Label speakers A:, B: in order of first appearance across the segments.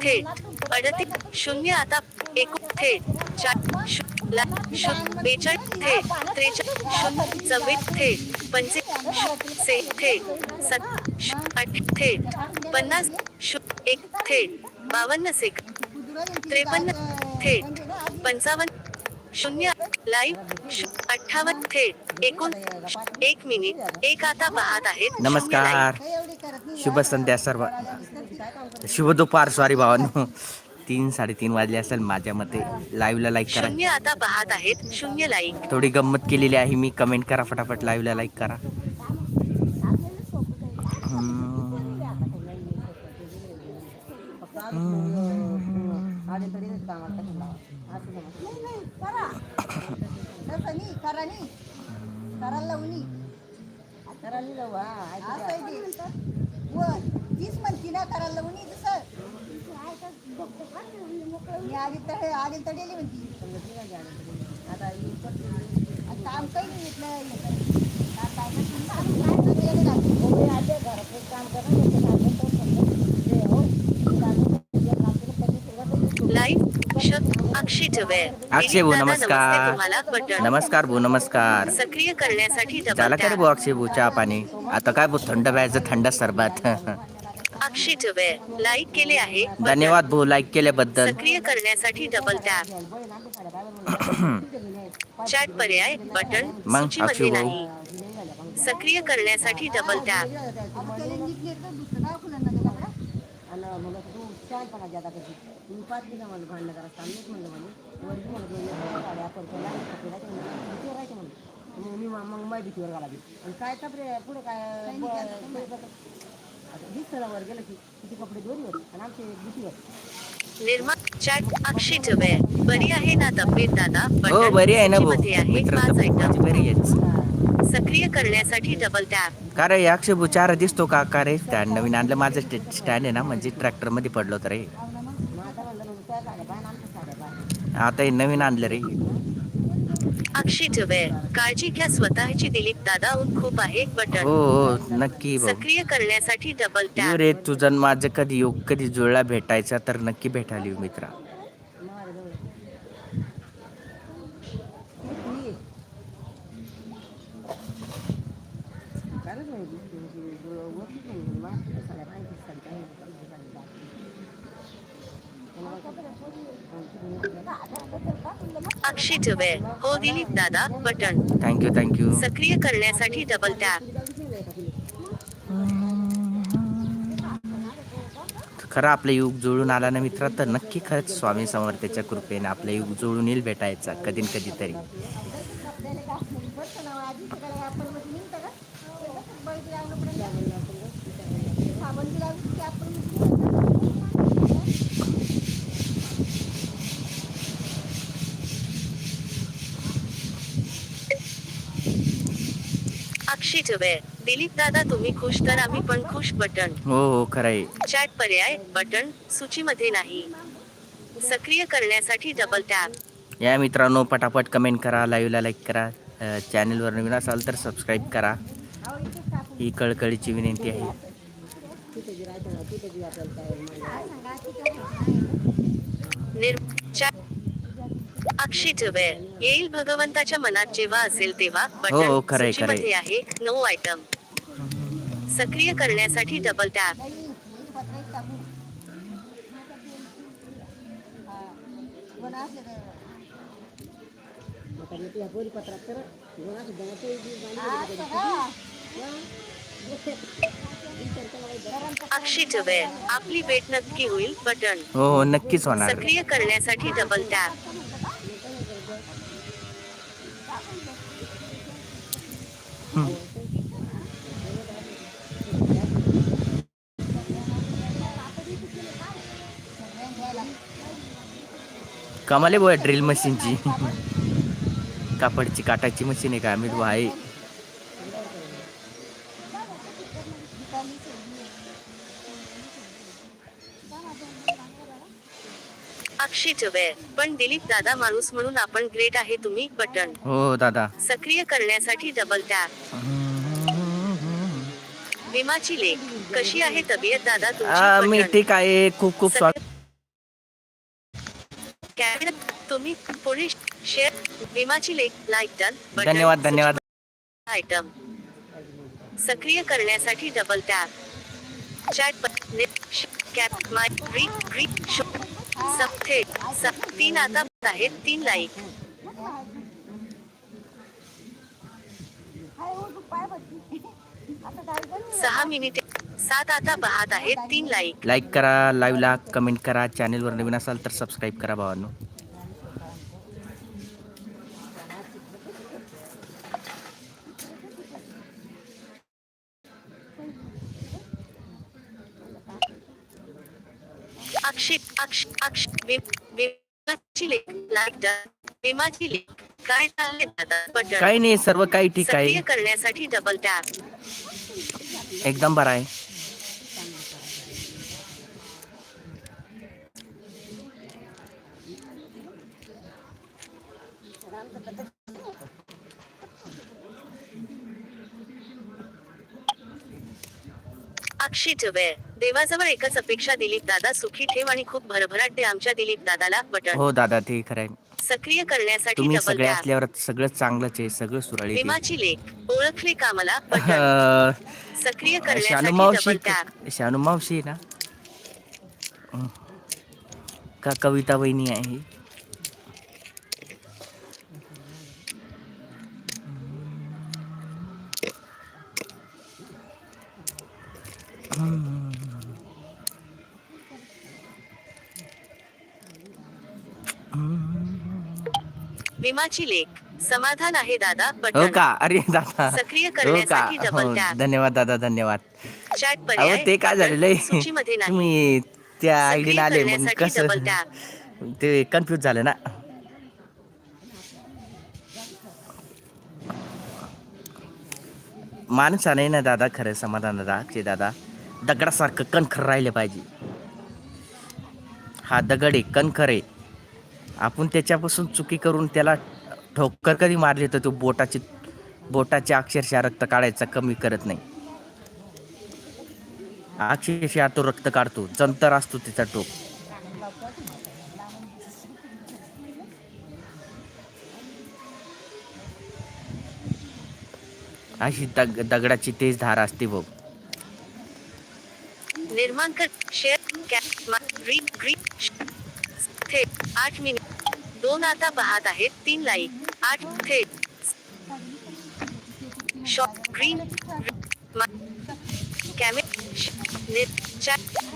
A: थेट अडतीस शून्य आता एकूण थेट चार पन्नास एक थेट बावन्न सेक त्रेपन्न थेट पंचावन्न शून्य लाईव्ह अठ्ठावन्न थेट एकूण एक मिनिट एक आता पाहत आहेत.
B: नमस्कार. शुभ संध्या सर्व. शुभ दुपार सॉरी भावांनो. तीन साडेतीन वाजले असेल माझ्या मते लाईव्हला लाईक करा.
A: शून्य आता पाहत आहेत शून्य लाईक
B: थोडी गंमत केलेली आहे मी. कमेंट करा फटाफट. लाईव्हला लाईक करा.
C: करायला लावून तसं मी आधी तर आधी तर म्हणती आता आता काही नाही घेतलं
B: अक्षय भाऊ
A: नमस्ते
B: नमस्कार नमस्कार भाऊ नमस्कार
A: सक्रिय करण्यासाठी
B: झाला का रे भाऊ अक्षय भाऊ चहा पाणी? आता काय भाऊ थंड प्यायचं थंड सरबत?
A: लाईक केले आहे.
B: धन्यवाद भू लाईक केल्याबद्दल.
A: सक्रिय करण्यासाठी डबल टॅप चॅट पर्याय बटन सूचीमध्ये नाही. सक्रिय करण्यासाठी डबल टॅप
C: मग ब- आता दिसतं ना वर गेलं की किती कपडे दोरीवर आणि आमचे भीतीवर
A: निर्मा चॅट अक्षित वेळ बरी आहे ना तब्येत दादा?
B: हो बरी आहे ना
A: आहे. पाच आयटम
B: बरी आहे.
A: सक्रिय करण्यासाठी डबल टॅप
B: का रे अक्षय भाऊ चार दिसतो का? का रे? स्टँड नवीन आणलं माझं स्टँड आहे ना म्हणजे ट्रॅक्टरमध्ये पडलो होतं रे.
C: आता
B: हे नवीन आणलं रे.
A: अक्षित वेळ काळजी घ्या स्वतःची दिलीप दादा खूप आहे
B: हो
A: बटन.
B: हो नक्की भाऊ.
A: सक्रिय करण्यासाठी डबल
B: येऊ
A: टॅप
B: रे तुझं आणि माझं कधी योग कधी जुळला भेटायचा तर नक्की भेटायला येऊ मित्रा
C: माझ्याजवळ. ती. कालच माहिती, ती- ती- ती वरतीच नाही, म्हणजे माझ्या साड्या पाहिजे, साडी पाहिजे, पाहिजे, साडी पाहिजे.
A: अक्षित वेळ हो दिलीप दादा बटन.
B: थँक्यू थँक्यू
A: सक्रिय करण्यासाठी डबल टॅप
B: खरं आपलं युग जुळून आला ना मित्रा तर नक्की खरंच स्वामी समर्थाच्या कृपेने आपलं युग जुळून येईल भेटायचा कधी
C: आधी सकाळी आपण मध्ये निघतं का? तसंच बळीची लावणं पडेल. साबणची लावली की आपण
A: अक्षित वेळ दिलीप दादा तुम्ही खुश तर आम्ही पण खुश बटन.
B: हो हो खरं आहे
A: चॅट पर्याय बटन सूचीमध्ये नाही. सक्रिय करण्यासाठी डबल टॅप
B: या मित्रांनो पटापट कमेंट करा लाईव्हला लाईक करा चॅनलवर नवीन असाल तर सबस्क्राईब करा. ही कळकळीची विनंती आहे.
A: निर चॅट अक्षित वेळ येईल भगवंताच्या मनात जेव्हा असेल तेव्हा
B: हो, हो,
A: बटन
B: खरंय,
A: सूचीमध्ये आहे नऊ आयटम सक्रिय करण्यासाठी डबल टॅप. अक्षित वेळ आपली भेट नक्की होईल बटन.
B: हो हो नक्कीच होणार.
A: सक्रिय करण्यासाठी डबल टॅप
B: कमाले बोया ड्रिल मशीनची कापडची काटाची मशीन आहे का? आम्ही आहे.
A: अक्षित वेळ पण दिलीप दादा माणूस म्हणून आपण ग्रेट आहे तुम्ही बटन.
B: हो दादा.
A: सक्रिय करण्यासाठी डबल टॅप विमाची लेख. कशी आहे तब्येत दादा?
B: आ, मी ठीक आहे. खूप खूप स्वागत.
A: कॅमेरा तुम्ही पुढे शेअर विमाची लेख. लाईक डन
B: धन्यवाद धन्यवाद.
A: आयटम सक्रिय करण्यासाठी double tap chat cap my read read show सब थेट सब तीन आता आहेत तीन लाईक. सहा मिनिटे सात आता पाहत आहेत तीन लाईक.
B: लाईक करा लाईव्हला कमेंट करा चॅनेलवर नवीन असाल तर सबस्क्राईब करा भावांनो.
A: अक्ष अक्ष विम- विमाची लेख लाईक डन विमाची लेख काय चालले दादा? बटन.
B: काही नाही सर्व काही ठीक
A: सक्रिय
B: आहे
A: करण्यासाठी डबल टॅप
B: एकदम बरं आहे.
A: अक्षित वेळ देवाजवळ एकच अपेक्षा दिलीप दादा सुखी ठेव आणि खूप भरभराट दे आमच्या दिलीप दादाला बटन.
B: हो दादा ते खरं आहे
A: सक्रिय करण्यासाठी
B: तुम्ही
A: डबल
B: सगळे असल्यावर सगळं चांगलंच आहे सगळं सुरळीत आहे.
A: लेख ओळखले का मला? बटन. सक्रिय करण्यासाठी
B: मावशी
A: डबल टॅप
B: शानू मावशी आहे ना? हं. का कविता वहिनी आहे
A: विमाची लेख. समाधान आहे दादा
B: हो
A: बटन
B: का? अरे दादा.
A: सक्रिय
B: हो का?
A: करण्यासाठी डबल
B: हो,
A: टॅप
B: धन्यवाद दादा धन्यवाद.
A: चॅट
B: अहो
A: पर्याय
B: ते काय झालेलं आहे?
A: सूचीमध्ये नाही.
B: तुम्ही त्या
A: सक्रिय
B: आयडीने आले मग
A: करण्यासाठी
B: कसं? ते कन्फ्युज झालं ना. माणसाने ना दादा खरं समाधान दादा अक्षय दादा. दगडासारखं कणखर राहिलं पाहिजे. हा दगड आहे कणखर आहे. आपण त्याच्यापासून चुकी करून त्याला ठोकर कधी मारली तर तो बोटाची बोटाचे अक्षरशः रक्त काढायचा कमी करत नाही. अक्षरशः तो रक्त काढतो जंतर असतो तिचा टोक. अशी दग दगडाची तेज धार असते बघ.
A: निर्माण कर. शेअर आठ मिनिट दोन आता पाहत आहेत तीन लाईक आठ थेट ग्रीन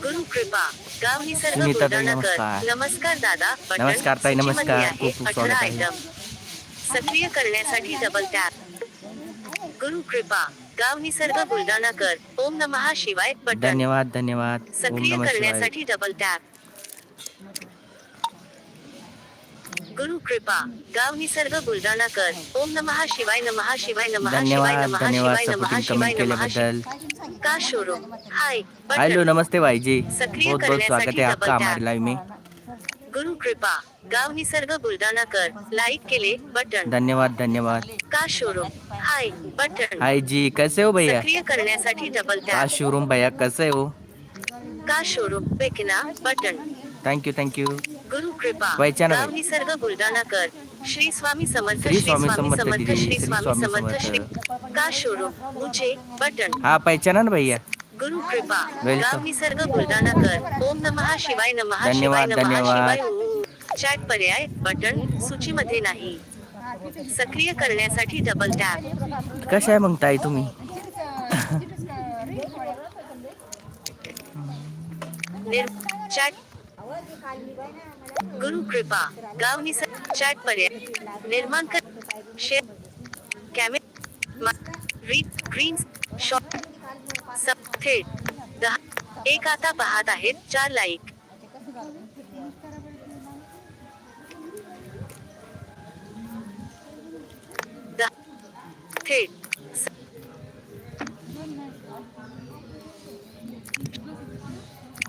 A: गुरु कृपा गाव निसर्ग
B: नमस्कार.
A: कर नमस्कार दादा
B: नमस्कार ताई, नमस्कार.
A: अठरा आयटम सक्रिय करण्यासाठी डबल टॅप गुरु कृपा गाव निसर्ग बुलढाणा कर ओम नमः शिवाय बटन
B: धन्यवाद. धन्यवाद
A: सक्रिय करण्यासाठी डबल टॅप गुरु कृपा। गाव निसर्ग बुलढाणा कर। ओम नमः शिवाय नमः शिवाय नमः शिवाय
B: धन्यवाद
A: नमः
B: धन्यवाद
A: शिवाय नमः
B: सपोर्टिंग
A: शिवाय
B: कमेंट
A: नमः
B: केल्याबद्दल।
A: का शोरूम हाय
B: हॅलो नमस्ते भाईजी।
A: सक्रिय
B: बहुत बहुत स्वागत
A: करण्यासाठी
B: है आपका हमारे. लाइव में।
A: गुरु कृपा गाव निसर्ग बुलढाणा कर। लाईक केले बटन।
B: धन्यवाद धन्यवाद।
A: का शोरूम हाय बटन।
B: हाय जी कैसे हो भैया?
A: सक्रिय करण्यासाठी डबल
B: का
A: टॅप
B: शोरूम भैया? कैसे हो?
A: का showroom बेकना button.
B: Thank you thank you
A: गुरु कृपा
B: आहे.
A: निसर्ग बुलढाणा कर. श्री स्वामी समर्थ
B: श्री स्वामी समर्थ
A: श्री
B: श्री
A: स्वामी समर्थ. श्री का शोरूम मुझे बटन.
B: हाँ पहचाना ना भैया.
A: गुरु कृपा. गाव निसर्ग बुलढाणा कर. ओम नमः शिवाय नमः शिवाय नमः. शिवाय चॅट पर्याय बटन सूचीमध्ये नाही. सक्रिय करण्यासाठी डबल टॅप
B: कशा ताई तुम्ही?
A: चॅट गुरु कृपा गाव निसर्ग चॅट पर्याय निर्माण कर share camera read green shop सब थेट दहा एक आता पाहत आहेत चार लाईक थेट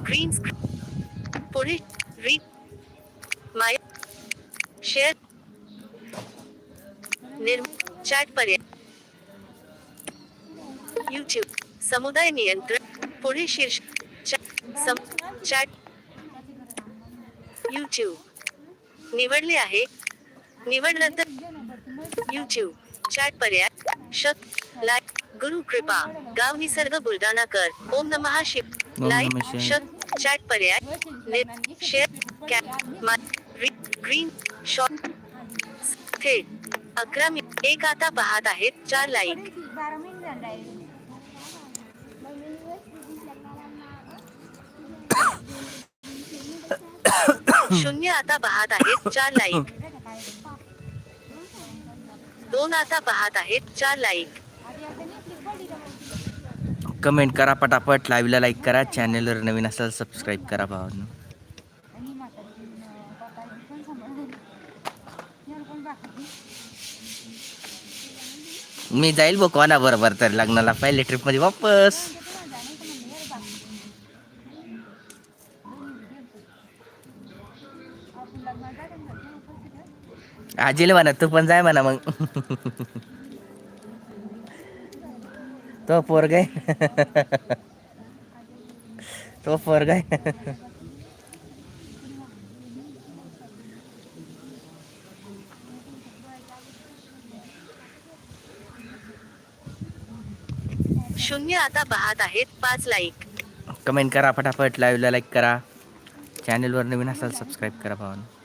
A: ग्रीन पुढे रीड माय शेअर निर्म चॅट पर्याय. यूट्यूब समुदाय नियंत्रण. पुढे शीर्ष चॅट सम चॅट यूट्यूब निवडले आहे. निवडलं तर यूट्यूब चॅट पर्याय. शत लाईक गुरु कृपा. गाव निसर्ग बुलढाणा कर. ओम नमः शिव लाईक. शत चॅट पर्याय net share cap green shot थेट अकरा मि एक आता पाहत आहेत चार लाईक शून्य आता पाहत आहेत चार लाईक दोन आता पाहत आहेत चार लाईक
B: कमेंट करा पटापट. लाईव्हला लाईक करा चॅनलवर नवीन असाल सबस्क्राईब करा भावांना. मी जाईल बघ कोणा बरोबर तर लग्नाला पहिले ट्रिपमध्ये वापस. आजीला म्हणा तू पण जाय म्हणा मग. तो पोरग आहे. तो पोरग आहे.
A: शून्य आता पाहत आहेत पाच लाईक
B: कमेंट करा फटाफट लाईव्हला लाईक करा. चॅनलवर नवीन असाल सबस्क्राईब करा भावांनो.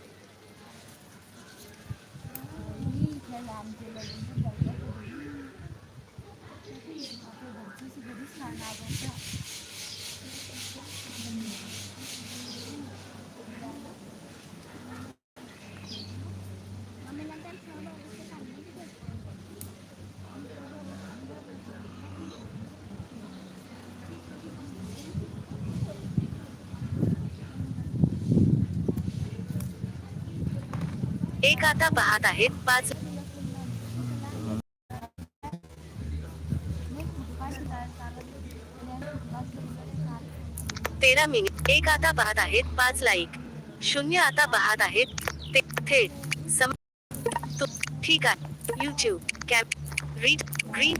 A: एक आता पाहत आहेत पाच तेरा मिनिट. एक आता पाहत आहेत पाच लाईक शून्य आता पाहत आहेत ते थेट सम ठीक आहे. YouTube cap read green